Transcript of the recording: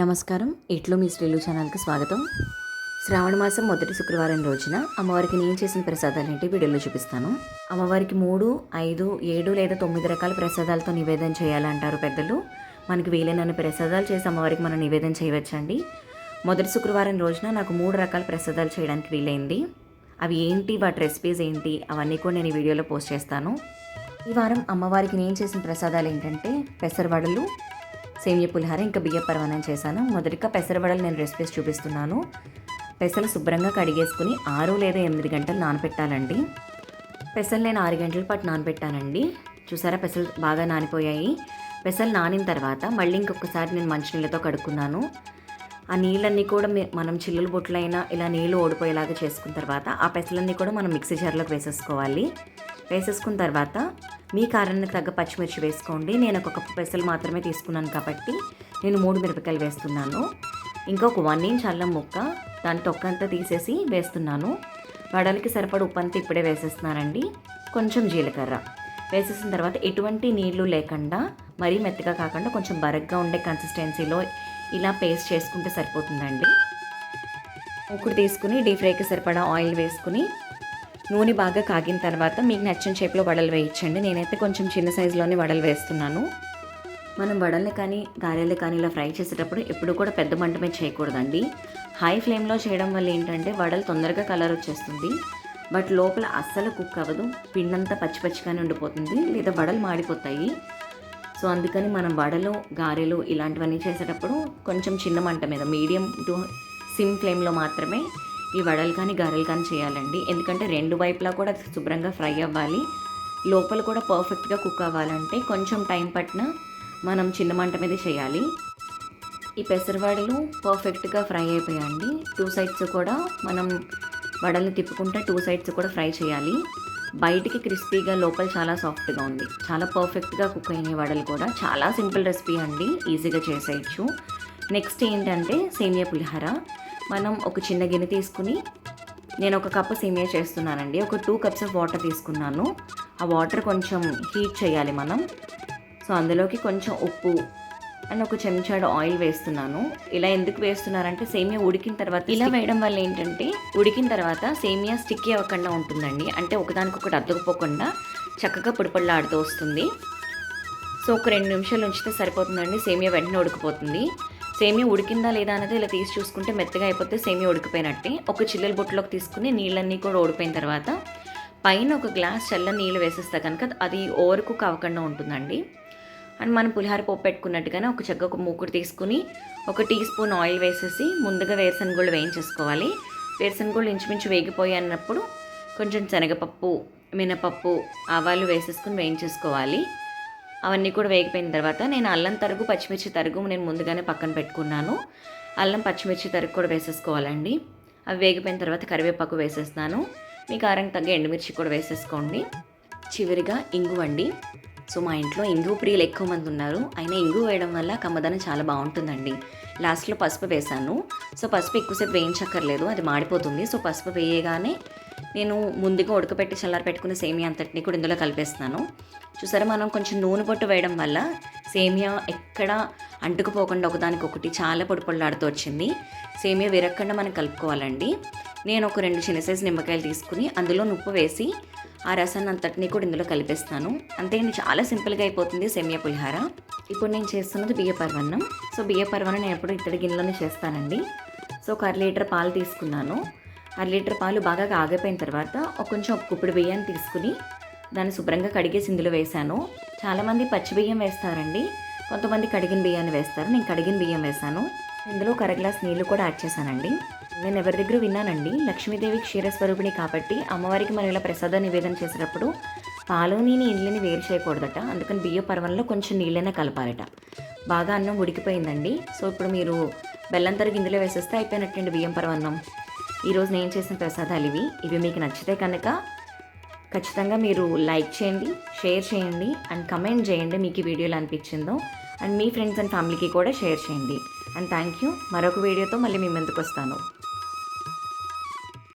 నమస్కారం. ఇట్లో మీ శ్రీలు ఛానల్కి స్వాగతం. శ్రావణ మాసం మొదటి శుక్రవారం రోజున అమ్మవారికి నేను చేసిన ప్రసాదాలు ఏంటి వీడియోలో చూపిస్తాను. అమ్మవారికి మూడు ఐదు ఏడు లేదా తొమ్మిది రకాల ప్రసాదాలతో నివేదన చేయాలంటారు పెద్దలు. మనకి వీలైనన్ని ప్రసాదాలు చేసి అమ్మవారికి మనం నివేదన చేయవచ్చండి. మొదటి శుక్రవారం రోజున నాకు మూడు రకాల ప్రసాదాలు చేయడానికి వీలైంది. అవి ఏంటి వాటి రెసిపీస్ ఏంటి అవన్నీ కూడా నేను ఈ వీడియోలో పోస్ట్ చేస్తాను. ఈ వారం అమ్మవారికి నేను చేసిన ప్రసాదాలు ఏంటంటే పెసరవడలు సేమియా పులిహార ఇంకా బియ్య పరమాన్నం చేశాను. మొదటిగా పెసరవడలు నేను రెసిపీస్ చూపిస్తున్నాను. పెసలు శుభ్రంగా కడిగేసుకుని ఆరు లేదా ఎనిమిది గంటలు నానబెట్టాలండి పెసలు నేను ఆరు గంటల పాటు నానబెట్టానండి చూసారా పెసలు బాగా నానిపోయాయి. పెసలు నానిన తర్వాత మళ్ళీ ఇంకొకసారి నేను మంచినీళ్ళతో కడుక్కున్నాను. ఆ నీళ్ళన్నీ కూడా మనం చిల్లులు బొట్లైనా ఇలా నీళ్ళు ఓడిపోయేలాగా చేసుకున్న తర్వాత ఆ పెసలన్నీ కూడా మనం మిక్సీ జార్లోకి వేసేసుకోవాలి. వేసేసుకున్న తర్వాత మీ కారానికి తగ్గ పచ్చిమిర్చి వేసుకోండి. నేను ఒక కప్పు పెసలు మాత్రమే తీసుకున్నాను కాబట్టి నేను మూడు మిరపకాయలు వేస్తున్నాను. ఇంకొక వన్ ఇంచ్ అల్లం ముక్క దాని తొక్కంతా తీసేసి వేస్తున్నాను. వడలకి సరిపడ ఉప్పు అంతా ఇప్పుడే వేసేస్తున్నానండి. కొంచెం జీలకర్ర. వేసేసిన తర్వాత ఎటువంటి నీళ్ళు లేకుండా మరీ మెత్తగా కాకుండా కొంచెం బరగ్గా ఉండే కన్సిస్టెన్సీలో ఇలా పేస్ట్ చేసుకుంటే సరిపోతుందండి. మూకుడు తీసుకుని డీప్ ఫ్రైకి సరిపడా ఆయిల్ వేసుకుని నూనె బాగా కాగిన తర్వాత మీకు నచ్చిన షేప్లో వడలు వేయించండి. నేనైతే కొంచెం చిన్న సైజులోనే వడలు వేస్తున్నాను. మనం వడల్ని కానీ గారెలు కానీ ఇలా ఫ్రై చేసేటప్పుడు ఎప్పుడు కూడా పెద్ద మంట మీద చేయకూడదండి. హై ఫ్లేమ్లో చేయడం వల్ల ఏంటంటే వడలు తొందరగా కలర్ వచ్చేస్తుంది. బట్ లోపల అస్సలు కుక్ అవ్వదు. పిండంతా పచ్చి పచ్చిగానే ఉండిపోతుంది. లేదా వడలు మాడిపోతాయి. సో అందుకని మనం వడలు గారెలు ఇలాంటివన్నీ చేసేటప్పుడు కొంచెం చిన్న మంట మీద మీడియం టు సిమ్ ఫ్లేమ్లో మాత్రమే ఈ వడలు కానీ గారెలు కానీ చేయాలండి. ఎందుకంటే రెండు వైపులా కూడా అది శుభ్రంగా ఫ్రై అవ్వాలి. లోపల కూడా పర్ఫెక్ట్గా కుక్ అవ్వాలంటే కొంచెం టైం పట్టిన మనం చిన్న మంట మీద చేయాలి. ఈ పెసరవడలు పర్ఫెక్ట్గా ఫ్రై అయిపోయాయండి. టూ సైడ్స్ కూడా మనం వడల్ని తిప్పుకుంటే టూ సైడ్స్ కూడా ఫ్రై చేయాలి. బయటికి క్రిస్పీగా లోపల చాలా సాఫ్ట్గా ఉంది. చాలా పర్ఫెక్ట్గా కుక్ అయిన వడలు కూడా. చాలా సింపుల్ రెసిపీ అండి. ఈజీగా చేసేయచ్చు. నెక్స్ట్ ఏంటంటే సేమియా పులిహార. మనం ఒక చిన్న గిన్నె తీసుకుని నేను ఒక కప్పు సేమియా చేస్తున్నానండి. ఒక టూ కప్స్ ఆఫ్ వాటర్ తీసుకున్నాను. ఆ వాటర్ కొంచెం హీట్ చేయాలి మనం. సో అందులోకి కొంచెం ఉప్పు అండ్ ఒక చెంచాడు ఆయిల్ వేస్తున్నాను. ఇలా ఎందుకు వేస్తున్నారంటే సేమియా ఉడికిన తర్వాత ఇలా వేయడం వల్ల ఏంటంటే ఉడికిన తర్వాత సేమియా స్టిక్కీ అవ్వకుండా ఉంటుందండి. అంటే ఒకదానికొకటి అద్దుకుపోకుండా చక్కగా పొడిపొడలాడుతూ వస్తుంది. సో ఒక రెండు నిమిషాలు ఉంచితే సరిపోతుందండి. సేమియా వెంటనే ఉడికిపోతుంది. సేమియా ఉడికిందా లేదా అనేది ఇలా తీసి చూసుకుంటే మెత్తగా అయిపోతే సేమియా ఉడికిపోయినట్టే. ఒక చిల్లల బుట్టలోకి తీసుకుని నీళ్ళన్నీ కూడా ఓడిపోయిన తర్వాత పైన ఒక గ్లాస్ చల్ల నీళ్ళు వేసేస్తా కనుక అది ఓరకు కుక్ ఉంటుందండి. అండ్ మనం పులిహార పోపు పెట్టుకున్నట్టుగానే ఒక చెక్క ఒక మూకుడు తీసుకుని ఒక టీ స్పూన్ ఆయిల్ వేసేసి ముందుగా వేరుశనగలు వేయించేసుకోవాలి. వేరుశనగలు ఇంచుమించు వేగిపోయి అన్నప్పుడు కొంచెం శనగపప్పు మినపప్పు ఆవాలు వేసేసుకుని వేయించేసుకోవాలి. అవన్నీ కూడా వేగిపోయిన తర్వాత నేను అల్లం తరుగు పచ్చిమిర్చి తరుగు నేను ముందుగానే పక్కన పెట్టుకున్నాను. అల్లం పచ్చిమిర్చి తరుగు కూడా వేసేసుకోవాలండి. అవి వేగిపోయిన తర్వాత కరివేపాకు వేసేస్తాను మీ కారం తగ్గ ఎండుమిర్చి కూడా వేసేసుకోండి. చివరిగా ఇంగు అండి. సో మా ఇంట్లో ఇంగు ప్రియులు ఎక్కువ మంది ఉన్నారు. అయినా ఇంగు వేయడం వల్ల కమ్మదనం చాలా బాగుంటుందండి. లాస్ట్లో పసుపు వేశాను. సో పసుపు ఎక్కువసేపు వేయించక్కర్లేదు. అది మాడిపోతుంది. సో పసుపు వేయగానే నేను ముందుగా ఉడకపెట్టి చల్లారి పెట్టుకున్న సేమియా అంతటిని కూడా ఇందులో కలిపేస్తున్నాను. చూసారా మనం కొంచెం నూనె పొట్టు వేయడం వల్ల సేమియా ఎక్కడ అంటుకుపోకుండా ఒకదానికొకటి చాలా పొడి పొడిలాడుతూ వచ్చింది. సేమియా విరక్కుండా మనం కలుపుకోవాలండి. నేను ఒక రెండు చిన్న సైజు నిమ్మకాయలు తీసుకుని అందులో నుప్పు వేసి ఆ రసాన్ని అంతటిని కూడా ఇందులో కలిపేస్తాను. అంతే చాలా సింపుల్గా అయిపోతుంది సెమియా పులిహార. ఇప్పుడు నేను చేస్తున్నది బియ్య పర్వన్నం. సో బియ్య పర్వన్నం నేను ఎప్పుడు ఇత్తడి గిన్నెలోనే చేస్తానండి. సో ఒక అర లీటర్ పాలు తీసుకున్నాను. అర లీటర్ పాలు బాగా ఆగిపోయిన తర్వాత ఒక కొంచెం ఒక కుప్పుడు బియ్యాన్ని తీసుకుని దాన్ని శుభ్రంగా కడిగేసి ఇందులో వేశాను. చాలామంది పచ్చి బియ్యం వేస్తారండి. కొంతమంది కడిగిన బియ్యాన్ని వేస్తారు. నేను కడిగిన బియ్యం వేశాను. ఇందులో ఒక గ్లాస్ నీళ్ళు కూడా యాడ్ చేశానండి. నేను ఎవరి దగ్గర విన్నానండి లక్ష్మీదేవి క్షీరస్వరూపిణి కాబట్టి అమ్మవారికి మనం ఇలా ప్రసాద నివేదన చేసేటప్పుడు పాలుని ఇండ్లని వేరు చేయకూడదట. అందుకని బియ్య పర్వంలో కొంచెం నీళ్ళైనా కలపాలట. బాగా అన్నం ఉడికిపోయిందండి. సో ఇప్పుడు మీరు బెల్లం తరిగి ఇందులో వేసేస్తే అయిపోయినట్టండి బియ్యం పర్వన్నం. ఈరోజు నేను చేసిన ప్రసాదాలు ఇవి. ఇవి మీకు నచ్చితే కనుక ఖచ్చితంగా మీరు లైక్ చేయండి షేర్ చేయండి అండ్ కమెంట్ చేయండి మీకు ఈ వీడియోలు అనిపించిందో అండ్ మీ ఫ్రెండ్స్ అండ్ ఫ్యామిలీకి కూడా షేర్ చేయండి. అండ్ థ్యాంక్ యూ మరొక వీడియోతో మళ్ళీ మీ ముందుకు వస్తాను.